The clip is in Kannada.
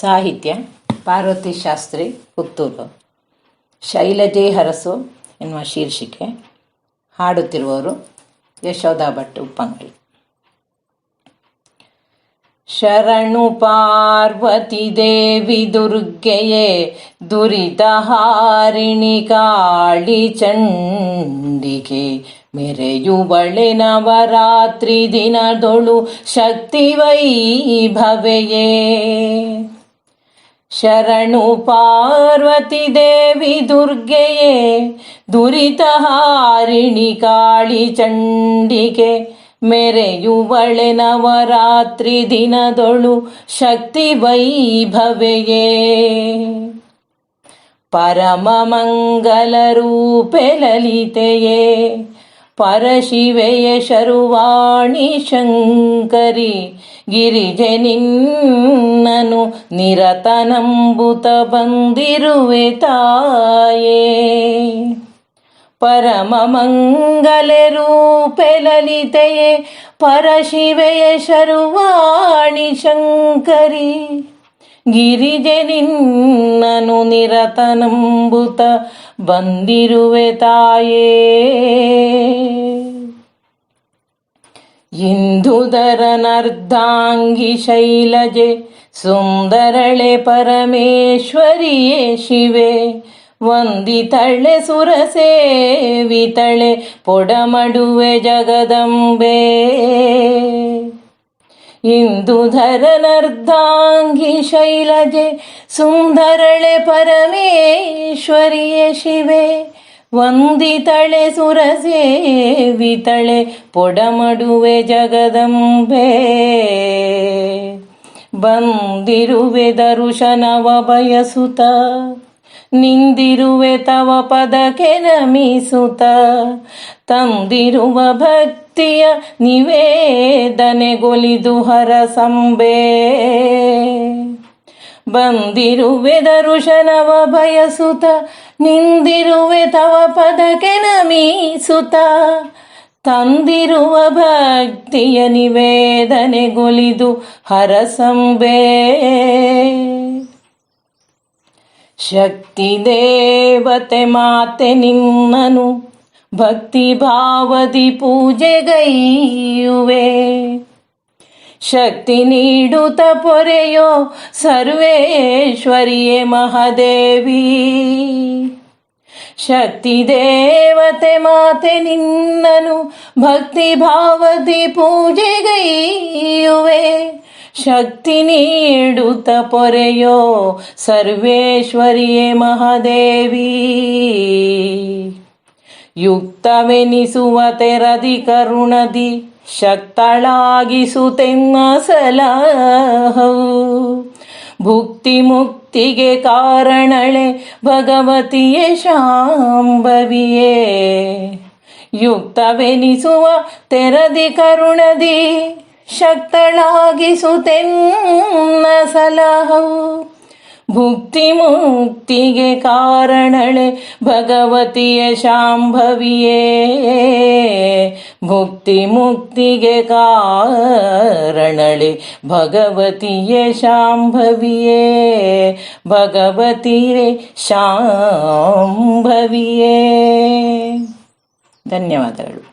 ಸಾಹಿತ್ಯ, ಪಾರ್ವತಿ ಶಾಸ್ತ್ರಿ, ಪುತ್ತೂರು. ಶೈಲಜೆ ಹರಸು ಎನ್ನುವ ಶೀರ್ಷಿಕೆ, ಹಾಡುತ್ತಿರುವವರು ಯಶೋಧ ಭಟ್ ಉಪ್ಪಂಗಳಿ ಶರಣು ಪಾರ್ವತಿ ದೇವಿ ದುರ್ಗೆಯೇ, ದುರಿತ ಹಾರಿಣಿ ಕಾಳಿ ಚಂಡಿಕೆ ಮೆರೆಯುವಳೆ ನವರಾತ್ರಿ ದಿನದೊಳು ಶಕ್ತಿ ವೈಭವೆಯೇ. ಶರಣು ಪಾರ್ವತಿ ದೇವಿ ದುರ್ಗೆಯೇ ದುರಿತಹಾರಿಣಿ ಕಾಳಿ ಚಂಡಿಕೆ ಮೆರೆಯುವಳೆ ನವರಾತ್ರಿ ದಿನದೊಳು ಶಕ್ತಿ ವೈಭವೆಯೇ. ಪರಮ ರೂಪೆ ಲಲಿತೆಯೇ, ಪರಶಿವೆಯ ಶರುವಾಣಿ ಶಂಕರಿ ಗಿರಿಜೆ ನಿನ್ನನು ನಿರತನಂಬುತ ಬಂದಿರುವೆ ತಾಯೇ. ಪರಮ ಮಂಗಲೆ ರೂಪೆ ಲಲಿತೆಯೇ, ಪರಶಿವೆಯ ಶರುವಾಣಿ ಶಂಕರಿ. ಗಿರಿಜೆ ನಿನ್ನನು ನಿರತನಂಬುತ ಬಂದಿರುವೆ ತಾಯೇ. ಇಂದುಧರನರ್ಧಾಂಗಿ ಶೈಲಜೆ ಸುಂದರಳೆ ಪರಮೇಶ್ವರಿಯೇ ಶಿವೆ. ವಂದಿತಳೆ ಸುರಸೇವಿತಳೆ ಪೊಡಮಡುವೆ ಜಗದಂಬೆ. ಇಂದುಧರನರ್ಧಾಂಗಿ ಶೈಲಜೆ ಸುಂದರಳೆ ಪರಮೇಶ್ವರಿಯೇ ಶಿವೆ. ವಂದಿತಳೆ ಸುರಸೇವಿತಳೆ ಪೊಡಮಡುವೆ ಜಗದಂಬೆ. ಬಂದಿರುವೆ ದರುಶನವ ಬಯಸುತ, ನಿಂದಿರುವೆ ತವ ಪದಕ್ಕೆ ನಮಿಸುತ್ತ ತಂದಿರುವ ಭಕ್ತಿಯ ನಿವೇದನೆಗೊಲಿದು ಹರಸಂಬೆ ಬಂದಿರುವೆ ದರುಶನವ ಬಯಸುತ್ತ ನಿಂದಿರುವೆ ತವ ಪದಕ್ಕೆ ಮೀಸುತ, ತಂದಿರುವ ಭಕ್ತಿಯ ನಿವೇದನೆಗೊಲಿದು ಹರಸಂಬೆ. ಶಕ್ತಿ ದೇವತೆ ಮಾತೆ ನಿನ್ನನು, ಭಕ್ತಿ ಭಾವದಿ ಪೂಜೆಗೈಯುವೆ. ಶಕ್ತಿ ನೀಡುತ್ತ ಪೊರೆಯೋ ಸರ್ವೇಶ್ವರಿಯೇ ಮಹಾದೇವಿ. ಶಕ್ತಿ ದೇವತೆ ಮಾತೆ ನಿನ್ನನು ಭಕ್ತಿ ಭಾವದಿ ಪೂಜೆಗೈಯುವೆ. ಶಕ್ತಿ ನೀಡುತ್ತ ಪೊರೆಯೋ ಸರ್ವೇಶ್ವರಿಯೇ ಮಹಾದೇವಿ. ಯುಕ್ತವೆನಿಸುವ ತೆರದಿ ಕರುಣದಿ ಶಕ್ತಳಾಗಿಸುತ್ತೆನ್ನ ಸಲಹವು ಭುಕ್ತಿ ಮುಕ್ತಿಗೆ ಕಾರಣಳೆ ಭಗವತಿಯೇ ಶಾಂಭವಿಯೇ. ಯುಕ್ತವೆನಿಸುವ ತೆರದಿ ಕರುಣದಿ ಶಕ್ತಳಾಗಿಸುತೆನ್ನ ಭುಕ್ತಿ ಮುಕ್ತಿಗೆ ಕಾರಣಳೆ ಭಗವತಿಯ ಶಾಂಭವಿಯೇ. ಭುಕ್ತಿ ಮುಕ್ತಿಗೆ ಕಾರಣಳೆ ಭಗವತಿಯ ಶಾಂಭವಿಯೇ. ಭಗವತಿಯೇ ಶಾಂಭವಿಯೇ. ಧನ್ಯವಾದಗಳು.